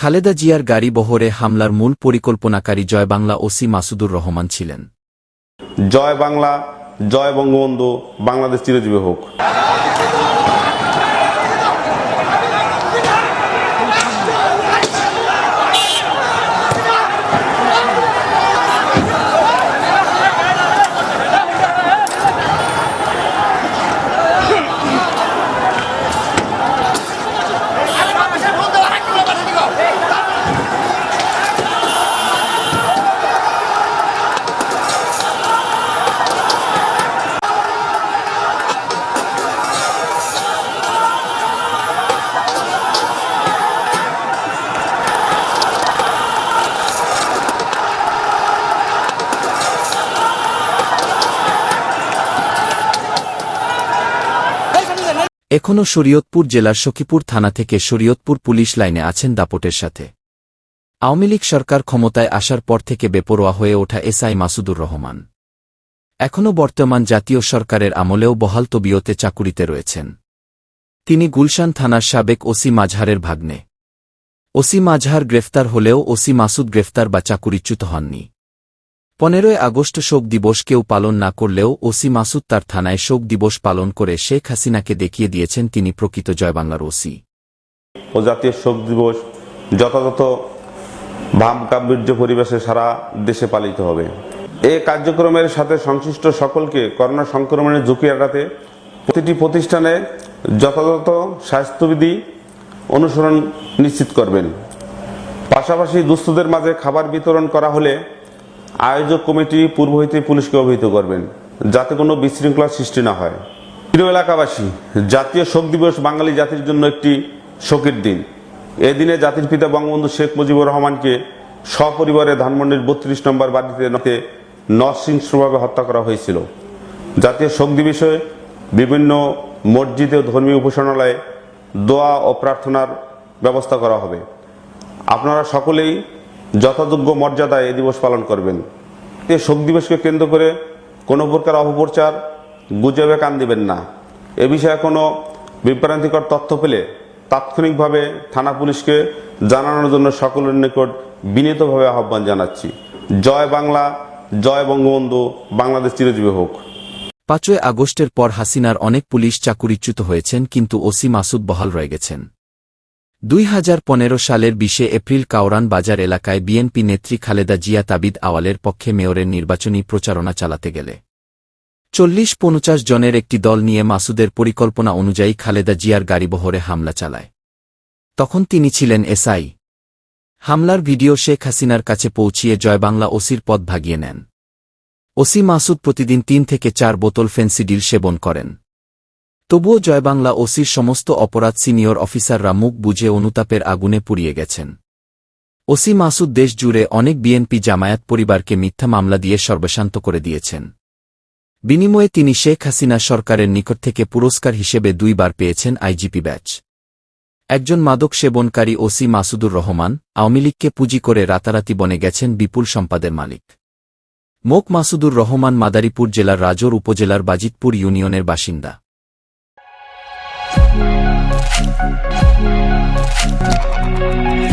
খালেদা জিয়ার গাড়ি বহরে হামলার মূল পরিকল্পনাকারী জয় বাংলা ওসি মাসুদুর রহমান ছিলেন। জয় বাংলা, জয় বঙ্গবন্ধু, বাংলাদেশ চিরজীবী হোক। এখনও শরীয়তপুর জেলার সখীপুর থানা থেকে শরীয়তপুর পুলিশ লাইনে আছেন দাপটের সাথে। আওয়ামী লীগ সরকার ক্ষমতায় আসার পর থেকে বেপরোয়া হয়ে ওঠা এসআই মাসুদুর রহমান। এখনও বর্তমান জাতীয় সরকারের আমলেও বহাল তবিয়তে চাকুরিতে রয়েছেন। তিনি গুলশান থানার সাবেক ওসি মাঝহারের ভাগ্নে। ওসি মাঝহার গ্রেফতার হলেও ওসি মাসুদ গ্রেফতার বা চাকুরিচ্যুত হননি। পনেরোই আগস্ট শোক দিবস কেউ পালন না করলেও ওসি মাসুদ তার থানায় শোক দিবস পালন করে শেখ হাসিনাকে দেখিয়ে দিয়েছেন তিনি প্রকৃত জয়বাংলার ওসি। ও জাতীয় শোক দিবস যথাযথ ভাব গাম্ভীর্য পরিবেশে সারা দেশে পালিত হবে। এ কার্যক্রমের সাথে সংশ্লিষ্ট সকলকে করোনা সংক্রমণের ঝুঁকি এড়াতে প্রতিটি প্রতিষ্ঠানে যথাযথ স্বাস্থ্যবিধি অনুসরণ নিশ্চিত করবেন। পাশাপাশি দুস্থদের মাঝে খাবার বিতরণ করা হলে আয়োজক কমিটি পূর্ব হইতে পুলিশকে অবহিত করবেন, যাতে কোনো বিশৃঙ্খলার সৃষ্টি না হয়। প্রিয় এলাকাবাসী, জাতীয় শোক দিবস বাঙালি জাতির জন্য একটি শোকের দিন। এদিনে জাতির পিতা বঙ্গবন্ধু শেখ মুজিবুর রহমানকে সপরিবারে ধানমন্ডির বত্রিশ নম্বর বাড়িতে নরসিংহভাবে হত্যা করা হয়েছিল। জাতীয় শোক দিবসে বিভিন্ন মসজিদে ও ধর্মীয় উপাসনালয়ে দোয়া ও প্রার্থনার ব্যবস্থা করা হবে। আপনারা সকলেই যথাযোগ্য মর্যাদায় এই দিবস পালন করবেন। এই শোক দিবসকে কেন্দ্র করে কোনো প্রকার অপপ্রচার গুজবে কান দিবেন না। এ বিষয়ে কোনো বিভ্রান্তিকর তথ্য পেলে তাৎক্ষণিকভাবে থানা পুলিশকে জানানোর জন্য সকলের নিকট বিনীতভাবে আহ্বান জানাচ্ছি। জয় বাংলা, জয় বঙ্গবন্ধু, বাংলাদেশ চিরজীবী হোক। পাঁচই আগস্টের পর হাসিনার অনেক পুলিশ চাকুরিচ্যুত হয়েছেন, কিন্তু ওসি মাসুদ বহাল রয়ে গেছেন। দুই হাজার পনেরো সালের বিশে এপ্রিল কাওরান বাজার এলাকায় বিএনপি নেত্রী খালেদা জিয়া তাবিদ আওয়ালের পক্ষে মেয়রের নির্বাচনী প্রচারণা চালাতে গেলে। চল্লিশ পঞ্চাশ জনের একটি দল নিয়ে মাসুদের পরিকল্পনা অনুযায়ী খালেদা জিয়ার গাড়িবহরে হামলা চালায়। তখন তিনি ছিলেন এসআই। হামলার ভিডিও শেখ হাসিনার কাছে পৌঁছিয়ে জয়বাংলা ওসির পদ ভাগিয়ে নেন। ওসি মাসুদ প্রতিদিন তিন থেকে চার বোতল ফেন্সিডিল সেবন করেন। তবুও জয়বাংলা ওসির সমস্ত অপরাধ সিনিয়র অফিসাররা মুখ বুঝে অনুতাপের আগুনে পুড়িয়ে গেছেন। ওসি মাসুদ দেশ জুড়ে অনেক বিএনপি জামায়াত পরিবারকে মিথ্যা মামলা দিয়ে সর্বশান্ত করে দিয়েছেন। বিনিময়ে তিনি শেখ হাসিনা সরকারের নিকট থেকে পুরস্কার হিসেবে দুইবার পেয়েছেন আইজিপি ব্যাচ। একজন মাদক সেবনকারী ওসি মাসুদুর রহমান আওয়ামী লীগকে পুঁজি করে রাতারাতি বনে গেছেন বিপুল সম্পাদের মালিক। মোক মাসুদুর রহমান মাদারীপুর জেলার রাজোর উপজেলার বাজিতপুর ইউনিয়নের বাসিন্দা। Thank you.